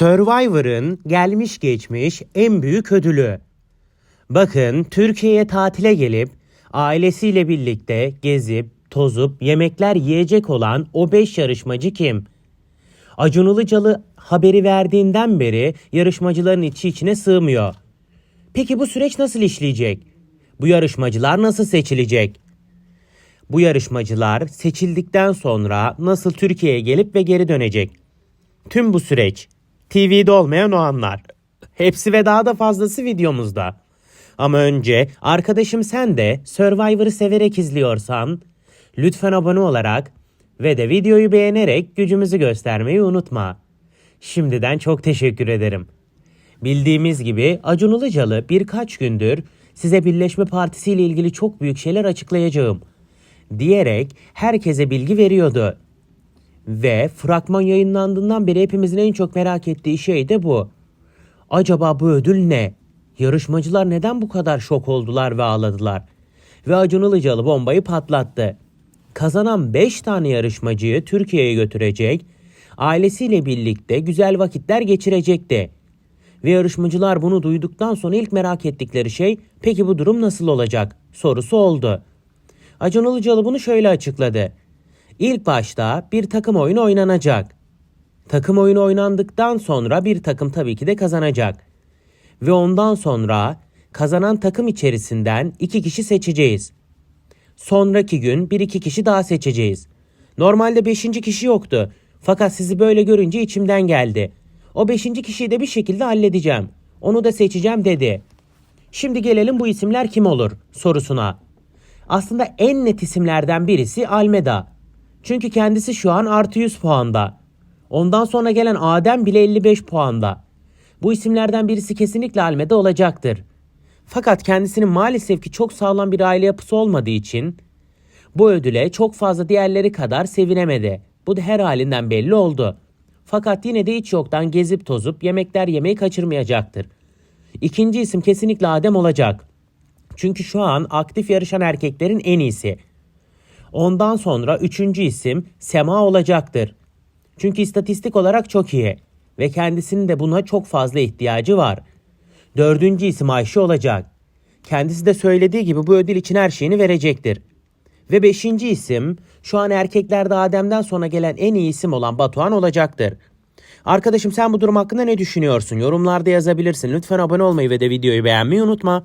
Survivor'ın gelmiş geçmiş en büyük ödülü. Bakın Türkiye'ye tatile gelip ailesiyle birlikte gezip, tozup, yemekler yiyecek olan o 5 yarışmacı kim? Acun Ilıcalı haberi verdiğinden beri yarışmacıların içi içine sığmıyor. Peki bu süreç nasıl işleyecek? Bu yarışmacılar nasıl seçilecek? Bu yarışmacılar seçildikten sonra nasıl Türkiye'ye gelip ve geri dönecek? Tüm bu süreç TV'de olmayan o anlar. Hepsi ve daha da fazlası videomuzda. Ama önce arkadaşım sen de Survivor'ı severek izliyorsan lütfen abone olarak ve de videoyu beğenerek gücümüzü göstermeyi unutma. Şimdiden çok teşekkür ederim. Bildiğimiz gibi Acun Ilıcalı birkaç gündür size Birleşme Partisi ile ilgili çok büyük şeyler açıklayacağım diyerek herkese bilgi veriyordu. Ve fragman yayınlandığından beri hepimizin en çok merak ettiği şey de bu. Acaba bu ödül ne? Yarışmacılar neden bu kadar şok oldular ve ağladılar? Ve Acun Ilıcalı bombayı patlattı. Kazanan 5 tane yarışmacıyı Türkiye'ye götürecek, ailesiyle birlikte güzel vakitler geçirecekti. Ve yarışmacılar bunu duyduktan sonra ilk merak ettikleri şey peki bu durum nasıl olacak sorusu oldu. Acun Ilıcalı bunu şöyle açıkladı. İlk başta bir takım oyunu oynanacak. Takım oyunu oynandıktan sonra bir takım tabii ki de kazanacak. Ve ondan sonra kazanan takım içerisinden iki kişi seçeceğiz. Sonraki gün bir iki kişi daha seçeceğiz. Normalde beşinci kişi yoktu. Fakat sizi böyle görünce içimden geldi. O beşinci kişiyi de bir şekilde halledeceğim. Onu da seçeceğim dedi. Şimdi gelelim bu isimler kim olur sorusuna. Aslında en net isimlerden birisi Almeda. Çünkü kendisi şu an artı 100 puanda. Ondan sonra gelen Adem bile 55 puanda. Bu isimlerden birisi kesinlikle Almeda olacaktır. Fakat kendisinin maalesef ki çok sağlam bir aile yapısı olmadığı için bu ödüle çok fazla diğerleri kadar sevinemedi. Bu da her halinden belli oldu. Fakat yine de hiç yoktan gezip tozup yemekler yemeyi kaçırmayacaktır. İkinci isim kesinlikle Adem olacak. Çünkü şu an aktif yarışan erkeklerin en iyisi. Ondan sonra üçüncü isim Sema olacaktır. Çünkü istatistik olarak çok iyi ve kendisinin de buna çok fazla ihtiyacı var. Dördüncü isim Ayşe olacak. Kendisi de söylediği gibi bu ödül için her şeyini verecektir. Ve beşinci isim şu an erkeklerde Adem'den sonra gelen en iyi isim olan Batuhan olacaktır. Arkadaşım sen bu durum hakkında ne düşünüyorsun? Yorumlarda yazabilirsin. Lütfen abone olmayı ve de videoyu beğenmeyi unutma.